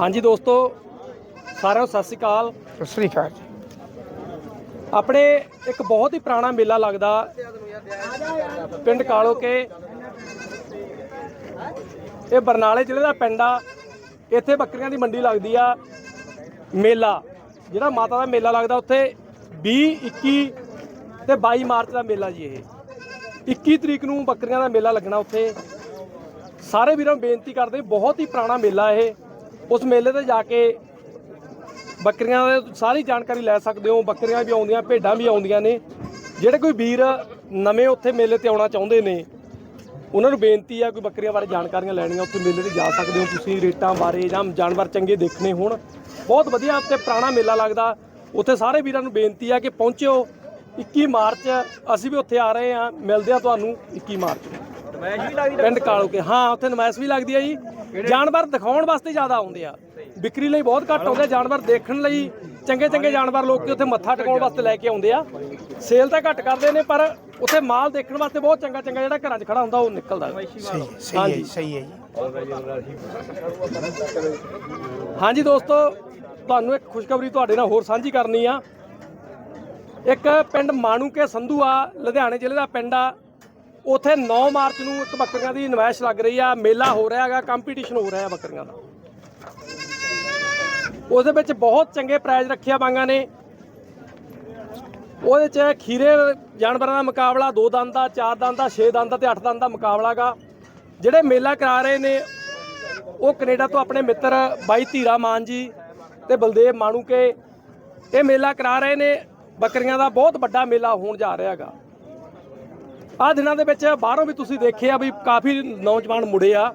ਹਾਂਜੀ ਦੋਸਤੋ ਸਾਰਿਆਂ ਨੂੰ ਸਤਿ ਸ੍ਰੀ ਅਕਾਲ। ਸਤਿ ਸ੍ਰੀ ਅਕਾਲ ਆਪਣੇ ਇੱਕ ਬਹੁਤ ਹੀ ਪੁਰਾਣਾ ਮੇਲਾ ਲੱਗਦਾ ਪਿੰਡ ਕਾਲੋਕੇ ਇਹ ਬਰਨਾਲੇ ਜ਼ਿਲ੍ਹੇ ਦਾ ਪਿੰਡ ਆ। ਇੱਥੇ ਬੱਕਰੀਆਂ ਦੀ ਮੰਡੀ ਲੱਗਦੀ ਆ। ਮੇਲਾ ਜਿਹੜਾ ਮਾਤਾ ਦਾ ਮੇਲਾ ਲੱਗਦਾ ਉੱਥੇ 20 21 ਤੇ 22 ਮਾਰਚ ਦਾ ਮੇਲਾ ਜੀ ਇਹ। 21 ਤਰੀਕ ਨੂੰ ਬੱਕਰੀਆਂ ਦਾ ਮੇਲਾ ਲੱਗਣਾ ਉੱਥੇ। ਸਾਰੇ ਵੀਰਾਂ ਨੂੰ ਬੇਨਤੀ ਕਰਦੇ ਬਹੁਤ ਹੀ ਪੁਰਾਣਾ ਮੇਲਾ ਇਹ। ਉਸ ਮੇਲੇ ਤੇ ਜਾ ਕੇ ਬੱਕਰੀਆਂ ਦੀ ਸਾਰੀ ਜਾਣਕਾਰੀ ਲੈ ਸਕਦੇ ਹੋ। ਬੱਕਰੀਆਂ ਵੀ ਆਉਂਦੀਆਂ, ਭੇਡਾਂ ਵੀ ਆਉਂਦੀਆਂ ਨੇ। ਜਿਹੜੇ ਕੋਈ ਵੀਰ ਨਵੇਂ ਉੱਥੇ ਮੇਲੇ ਤੇ ਆਉਣਾ ਚਾਹੁੰਦੇ ਨੇ, ਉਹਨਾਂ ਨੂੰ ਬੇਨਤੀ ਆ ਕੋਈ ਬੱਕਰੀਆਂ ਬਾਰੇ ਜਾਣਕਾਰੀਆਂ ਲੈਣੀਆਂ, ਉੱਥੇ ਮੇਲੇ ਤੇ ਜਾ ਸਕਦੇ ਹੋ ਤੁਸੀਂ, ਰੇਟਾਂ ਬਾਰੇ ਜਾਂ ਜਾਨਵਰ ਚੰਗੇ ਦੇਖਣੇ ਹੋਣ। ਬਹੁਤ ਵਧੀਆ ਉੱਥੇ ਪੁਰਾਣਾ ਮੇਲਾ ਲੱਗਦਾ। ਉੱਥੇ ਸਾਰੇ ਵੀਰਾਂ ਨੂੰ ਬੇਨਤੀ ਆ ਕਿ ਪਹੁੰਚਿਓ। 21 ਮਾਰਚ, ਅਸੀਂ ਵੀ ਉੱਥੇ ਆ ਰਹੇ ਹਾਂ। ਮਿਲਦੇ ਆ ਤੁਹਾਨੂੰ 21 ਮਾਰਚ ਨੂੰ ਨਮਾਇਸ਼ ਵੀ ਲੱਗਦੀ ਪਿੰਡ ਕਾਲੋਕੇ ਹਾਂ ਉੱਥੇ ਨਮਾਇਸ਼ ਵੀ ਲੱਗਦੀ ਹੈ ਜੀ। ਜਾਨਵਰ ਦਿਖਾਉਣ ਵਾਸਤੇ ਜ਼ਿਆਦਾ ਆਉਂਦੇ ਆ। ਵਿਕਰੀ ਲਈ ਬਹੁਤ ਘੱਟ ਆਉਂਦੇ ਆ ਜਾਨਵਰ ਦੇਖਣ ਲਈ ਚੰਗੇ ਚੰਗੇ ਜਾਨਵਰ ਲੋਕ ਉੱਥੇ ਮੱਥਾ ਟਿਕਾਉਣ ਵਾਸਤੇ ਲੈ ਕੇ ਆਉਂਦੇ ਆ। ਸੇਲ ਤਾਂ ਘੱਟ ਕਰਦੇ ਨੇ ਪਰ ਉੱਥੇ ਮਾਲ ਦੇਖਣ ਵਾਸਤੇ ਬਹੁਤ ਚੰਗਾ ਚੰਗਾ ਜਿਹੜਾ ਘਰਾਂ 'ਚ ਖੜਾ ਹੁੰਦਾ ਉਹ ਨਿਕਲਦਾ। ਸਹੀ ਹੈ, ਸਹੀ ਹੈ ਜੀ, ਸਹੀ ਹੈ ਜੀ। ਹਾਂਜੀ ਦੋਸਤੋ ਤੁਹਾਨੂੰ ਇੱਕ ਖੁਸ਼ਖਬਰੀ ਤੁਹਾਡੇ ਨਾਲ ਹੋਰ ਸਾਂਝੀ ਕਰਨੀ ਆ। ਇੱਕ ਪਿੰਡ ਮਾਣੂਕੇ ਸੰਧੂ ਆ ਲੁਧਿਆਣੇ ਜ਼ਿਲ੍ਹੇ ਦਾ ਪਿੰਡ ਆ। ਉੱਥੇ 9 ਮਾਰਚ ਨੂੰ ਇੱਕ ਬੱਕਰੀਆਂ ਦੀ ਨਮਾਇਸ਼ ਲੱਗ ਰਹੀ ਆ, ਮੇਲਾ ਹੋ ਰਿਹਾ ਹੈਗਾ ਕੰਪੀਟੀਸ਼ਨ ਹੋ ਰਿਹਾ ਬੱਕਰੀਆਂ ਦਾ। ਉਹਦੇ ਵਿੱਚ ਬਹੁਤ ਚੰਗੇ ਪ੍ਰਾਈਜ਼ ਰੱਖਿਆ ਬਾਂਗਾ ਨੇ। ਉਹਦੇ ਚ ਖੀਰੇ ਜਾਨਵਰਾਂ ਦਾ ਮੁਕਾਬਲਾ, ਦੋ ਦੰਦ ਦਾ ਚਾਰ ਦੰਦ ਦਾ ਛੇ ਦੰਦ ਦਾ ਤੇ ਅੱਠ ਦੰਦ ਦਾ ਮੁਕਾਬਲਾਗਾ ਜਿਹੜੇ ਮੇਲਾ ਕਰਾ ਰਹੇ ਨੇ, ਉਹ ਕੈਨੇਡਾ ਤੋਂ ਆਪਣੇ ਮਿੱਤਰ ਬਾਈ ਧੀਰਾ ਮਾਨ ਜੀ ਤੇ ਬਲਦੇਵ ਮਾਣੂਕੇ। ਇਹ ਮੇਲਾ ਕਰਾ ਰਹੇ ਨੇ। ਬੱਕਰੀਆਂ ਦਾ ਬਹੁਤ ਵੱਡਾ ਮੇਲਾ ਹੋਣ ਜਾ ਰਿਹਾ ਹੈਗਾ। ਆਹ ਦਿਨਾਂ ਦੇ ਵਿੱਚ ਬਾਹਰੋਂ ਵੀ ਤੁਸੀਂ ਦੇਖਿਆ ਵੀ ਕਾਫੀ ਨੌਜਵਾਨ ਮੁੜੇ ਆ।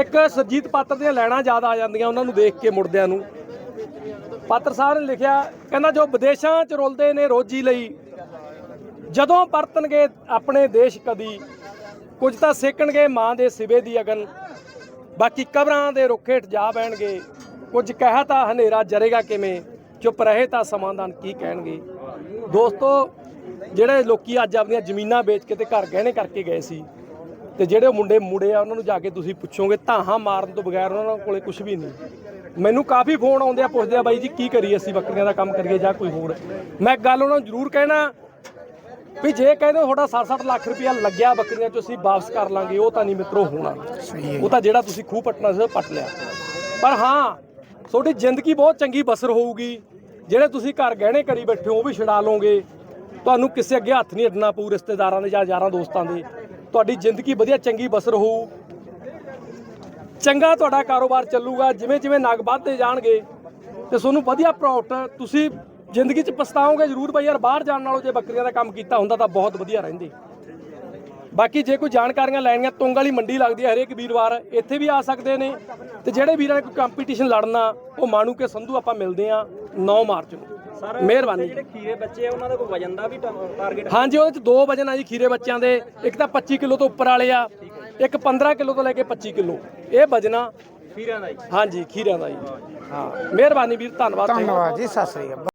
ਇੱਕ ਸਰਜੀਤ ਪਾਤਰ ਦੀਆਂ ਲੈਣਾ ਜ਼ਿਆਦਾ ਆ ਜਾਂਦੀਆਂ ਉਹਨਾਂ ਨੂੰ ਦੇਖ ਕੇ ਮੁੜਦਿਆਂ ਨੂੰ। ਪਾਤਰ ਸਾਹਿਬ ਨੇ ਲਿਖਿਆ, ਕਹਿੰਦਾ ਜੋ ਵਿਦੇਸ਼ਾਂ ਚ ਰੁਲਦੇ ਨੇ ਰੋਜੀ ਲਈ, ਜਦੋਂ ਪਰਤਣਗੇ ਆਪਣੇ ਦੇਸ਼ ਕਦੀ, ਕੁਝ ਤਾਂ ਸੇਕਣਗੇ ਮਾਂ ਦੇ ਸਿਵੇ ਦੀ ਅਗਨ, ਬਾਕੀ ਕਬਰਾਂ ਦੇ ਰੁੱਖੇ ਹੇਠ ਜਾ ਬਹਿਣਗੇ, ਕੁਝ ਕਹਿ ਤਾਂ ਹਨੇਰਾ ਜਰੇਗਾ ਕਿਵੇਂ, ਚੁੱਪ ਰਹੇ ਤਾਂ ਸਮਾਧਾਨ ਕੀ ਕਹਿਣਗੇ। ਦੋਸਤੋ ਜਿਹੜੇ ਲੋਕੀ ਅੱਜ ਆਪਣੀਆਂ ਜ਼ਮੀਨਾਂ ਵੇਚ ਕੇ ਤੇ ਘਰ ਗਹਿਣੇ ਕਰਕੇ ਗਏ ਸੀ ਤੇ ਜਿਹੜੇ ਮੁੰਡੇ ਮੁੰਡੇ ਆ ਉਹਨਾਂ ਨੂੰ ਜਾ ਕੇ ਤੁਸੀਂ ਪੁੱਛੋਗੇ ਧਾਹਾਂ ਮਾਰਨ ਤੋਂ ਬਗੈਰ ਉਹਨਾਂ ਕੋਲੇ ਕੁਝ ਵੀ ਨਹੀਂ। ਮੈਨੂੰ ਕਾਫੀ ਫੋਨ ਆਉਂਦੇ ਆ ਪੁੱਛਦੇ ਆ ਬਾਈ ਜੀ ਕੀ ਕਰੀਏ ਅਸੀਂ ਬੱਕਰੀਆਂ ਦਾ ਕੰਮ ਕਰੀਏ ਜਾਂ ਕੋਈ ਹੋਰ। ਮੈਂ ਗੱਲ ਉਹਨਾਂ ਨੂੰ ਜ਼ਰੂਰ ਕਹਿਣਾ ਵੀ ਜੇ ਕਹਿੰਦੇ ਤੁਹਾਡਾ 60-60 ਲੱਖ ਰੁਪਇਆ ਲੱਗਿਆ ਬੱਕਰੀਆਂ ਚ ਅਸੀਂ ਵਾਪਸ ਕਰ ਲਾਂਗੇ ਉਹ ਤਾਂ ਨਹੀਂ ਮਿੱਤਰੋ ਹੋਣਾ। ਉਹ ਤਾਂ ਜਿਹੜਾ ਤੁਸੀਂ ਖੂਹ ਪੱਟਣਾ ਸੀ ਪੱਟ ਲਿਆ। ਪਰ ਹਾਂ ਤੁਹਾਡੀ ਜ਼ਿੰਦਗੀ ਬਹੁਤ ਚੰਗੀ ਬਸਰ ਹੋਊਗੀ। ਜਿਹੜੇ ਤੁਸੀਂ ਘਰ ਗਹਿਣੇ ਕਰੀ ਬੈਠੇ ਹੋ ਉਹ ਵੀ ਛਡਾ ਲਓਗੇ। ਤੁਹਾਨੂੰ ਕਿਸੇ ਅੱਗੇ ਹੱਥ ਨਹੀਂ ਅੱਡਣਾ ਪਊ, ਰਿਸ਼ਤੇਦਾਰਾਂ ਦੇ ਜਾਂ ਯਾਰਾਂ ਦੋਸਤਾਂ ਦੇ। ਤੁਹਾਡੀ ਜ਼ਿੰਦਗੀ ਵਧੀਆ ਚੰਗੀ ਬਸਰ ਹੋਊ। ਚੰਗਾ ਤੁਹਾਡਾ ਕਾਰੋਬਾਰ ਚੱਲੂਗਾ, ਜਿਵੇਂ ਜਿਵੇਂ ਨਗ ਵੱਧਦੇ ਜਾਣਗੇ, ਤੇ ਤੁਹਾਨੂੰ ਵਧੀਆ ਪ੍ਰੋਫਿਟ ਤੁਸੀਂ ਜ਼ਿੰਦਗੀ 'ਚ ਪਛਤਾਓਗੇ ਜ਼ਰੂਰ ਬਈ ਯਾਰ, ਬਾਹਰ ਜਾਣ ਨਾਲੋਂ ਜੇ ਬੱਕਰੀਆਂ ਦਾ ਕੰਮ ਕੀਤਾ ਹੁੰਦਾ ਤਾਂ ਬਹੁਤ ਵਧੀਆ ਰਹਿੰਦੇ। ਬਾਕੀ ਜੇ ਕੋਈ ਜਾਣਕਾਰੀਆਂ ਲੈਣੀਆਂ, ਤੁੰਗ ਵਾਲੀ ਮੰਡੀ ਲੱਗਦੀ ਹੈ ਹਰੇਕ ਵੀਰਵਾਰ, ਇੱਥੇ ਵੀ ਆ ਸਕਦੇ ਨੇ। ਤੇ ਜਿਹੜੇ ਵੀਰਾਂ ਨੇ ਕੋਈ ਕੰਪੀਟੀਸ਼ਨ ਲੜਨਾ, ਉਹ ਮਾਣੂ ਕੇ ਸੰਧੂ ਆਪਾਂ ਮਿਲਦੇ ਆ 9 ਮਾਰਚ ਨੂੰ। ਮਿਹਰਬਾਨੀ। ਜਿਹੜੇ ਖੀਰੇ ਬੱਚੇ ਆ ਉਹਨਾਂ ਦਾ ਕੋਈ ਵਜਨ ਦਾ ਵੀ ਟਾਰਗੇਟ ਹਾਂਜੀ ਉਹਦੇ ਚ ਦੋ ਵਜਨ ਆ ਜੀ ਖੀਰੇ ਬੱਚਿਆਂ ਦੇ। ਇੱਕ ਤਾਂ 25 ਕਿਲੋ ਤੋਂ ਉੱਪਰ ਵਾਲੇ ਆ ਇੱਕ 15 ਕਿਲੋ ਤੋਂ ਲੈ ਕੇ 25 ਕਿਲੋ। ਇਹ ਵਜਨਾ। ਖੀਰਿਆਂ ਦਾ ਜੀ। ਹਾਂਜੀ ਖੀਰਿਆਂ ਦਾ ਜੀ। ਹਾਂ ਮਿਹਰਬਾਨੀ ਵੀਰ ਧੰਨਵਾਦ। ਧੰਨਵਾਦ ਜੀ ਸਤਿ ਸ੍ਰੀ ਅਕਾਲ।